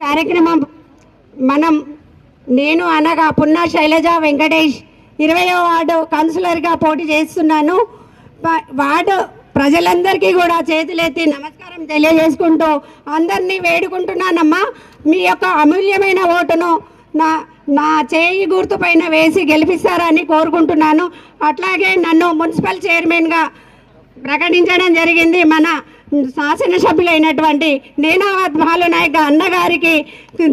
కార్యక్రమం మనం నేను అనగా పున్నా శైలజ వెంకటేష్ ఇరవయో వార్డు కౌన్సిలర్గా పోటీ చేస్తున్నాను. వార్డు ప్రజలందరికీ కూడా చేతులెత్తి నమస్కారం తెలియజేసుకుంటూ అందరినీ వేడుకుంటున్నానమ్మా. మీ యొక్క అమూల్యమైన ఓటును నా నా చేయి గుర్తు పైన వేసి గెలిపిస్తారని కోరుకుంటున్నాను. అట్లాగే నన్ను మున్సిపల్ చైర్మన్గా ప్రకటించడం జరిగింది. మన శాసనసభ్యులైనటువంటి నేనావత్ భాలునాయక్ అన్నగారికి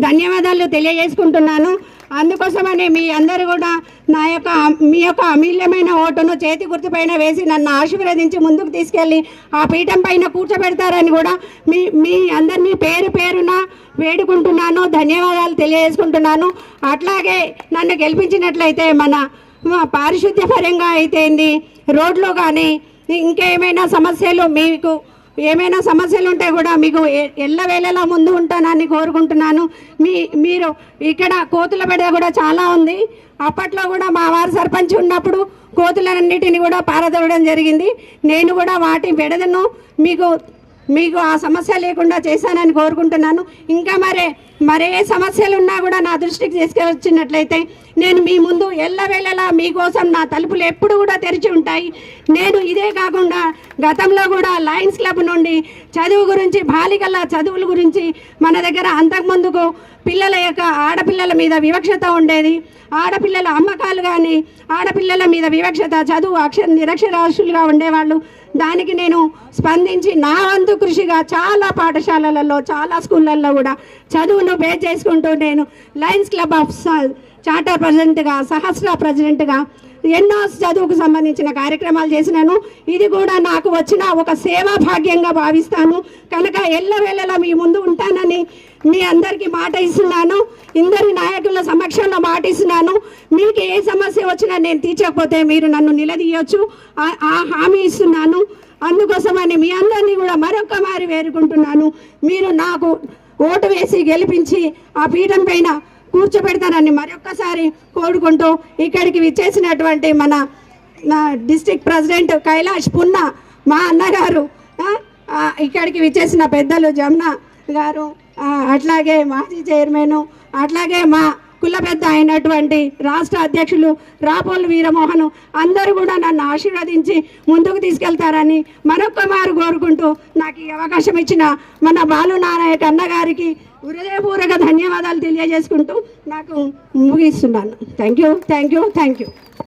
ధన్యవాదాలు తెలియజేసుకుంటున్నాను. అందుకోసమని మీ అందరు కూడా నా యొక్క మీ యొక్క అమూల్యమైన ఓటును చేతి గుర్తుపైన వేసి నన్ను ఆశీర్వదించి ముందుకు తీసుకెళ్ళి ఆ పీఠం పైన కూర్చోబెడతారని కూడా మీ మీ అందరినీ పేరు పేరున వేడుకుంటున్నాను. ధన్యవాదాలు తెలియజేసుకుంటున్నాను. అట్లాగే నన్ను గెలిపించినట్లయితే మన పారిశుద్ధ్యపరంగా అయితే అయితేంది రోడ్లో కానీ ఇంకేమైనా సమస్యలు మీకు ఏమైనా సమస్యలు ఉంటే కూడా మీకు ఎల్లవేళలా ముందు ఉంటానని కోరుకుంటున్నాను. మీ మీరు ఇక్కడ కోతుల బెడ కూడా చాలా ఉంది. అప్పట్లో కూడా మా వారు సర్పంచ్ ఉన్నప్పుడు కోతులన్నిటిని కూడా పారదోలడం జరిగింది. నేను కూడా వాటి బెడదను మీకు మీకు ఆ సమస్య లేకుండా చేశానని కోరుకుంటున్నాను. ఇంకా మరే మరే సమస్యలు ఉన్నా కూడా నా దృష్టికి తీసుకొచ్చినట్లయితే నేను మీ ముందు ఎల్లవేళలా మీకోసం నా తలుపులు ఎప్పుడు కూడా తెరిచి ఉంటాయి. నేను ఇదే కాకుండా గతంలో కూడా లయన్స్ క్లబ్ నుండి చదువు గురించి బాలికల చదువుల గురించి మన దగ్గర అంతకుముందుకు పిల్లల యొక్క ఆడపిల్లల మీద వివక్షత ఉండేది. ఆడపిల్లల అమ్మకాలు కానీ ఆడపిల్లల మీద వివక్షత చదువు అక్షర నిరక్షరాస్యులుగా ఉండేవాళ్ళు. దానికి నేను స్పందించి నా వంతు కృషిగా చాలా పాఠశాలలలో చాలా స్కూళ్ళల్లో కూడా చదువును బే చేసుకుంటూ నేను లయన్స్ క్లబ్ ఆఫ్ స- చార్టర్ ప్రెసిడెంట్గా సహస్ర ప్రెసిడెంట్గా ఎన్నో చదువుకు సంబంధించిన కార్యక్రమాలు చేసినాను. ఇది కూడా నాకు వచ్చిన ఒక సేవా భాగ్యంగా భావిస్తాను. కనుక ఎల్లవేళలా మీ ముందు ఉంటానని మీ అందరికీ మాట ఇస్తున్నాను. ఇందరి నాయకుల సమక్షంలో మాట ఇస్తున్నాను. మీకు ఏ సమస్య వచ్చినా నేను తీర్చకపోతే మీరు నన్ను నిలదీయొచ్చు. ఆ- ఆ హామీ ఇస్తున్నాను. అందుకోసమని మీ అందరినీ కూడా మరొక మారి వేరుకుంటున్నాను మీరు నాకు ఓటు వేసి గెలిపించి ఆ పీఠం పైన కూర్చోబెడతానని మరొక్కసారి కోరుకుంటూ ఇక్కడికి విచ్చేసినటువంటి మన నా డిస్టిక్ ప్రెసిడెంట్ కైలాష్ పున్న మా అన్నగారు ఇక్కడికి విచ్చేసిన పెద్దలు జమున గారు అట్లాగే మాజీ చైర్మన్ అట్లాగే మా కుల పెద్ద అయినటువంటి రాష్ట్ర అధ్యక్షులు రాపోలు వీరమోహన్ అందరూ కూడా నన్ను ఆశీర్వదించి ముందుకు తీసుకెళ్తారని మరొక్కమారు కోరుకుంటూ నాకు ఈ అవకాశం ఇచ్చిన మన బాలు నారాయణ అన్నగారికి హృదయపూర్వక ధన్యవాదాలు తెలియజేసుకుంటూ నాకు ముగిస్తున్నాను. Thank you thank you thank you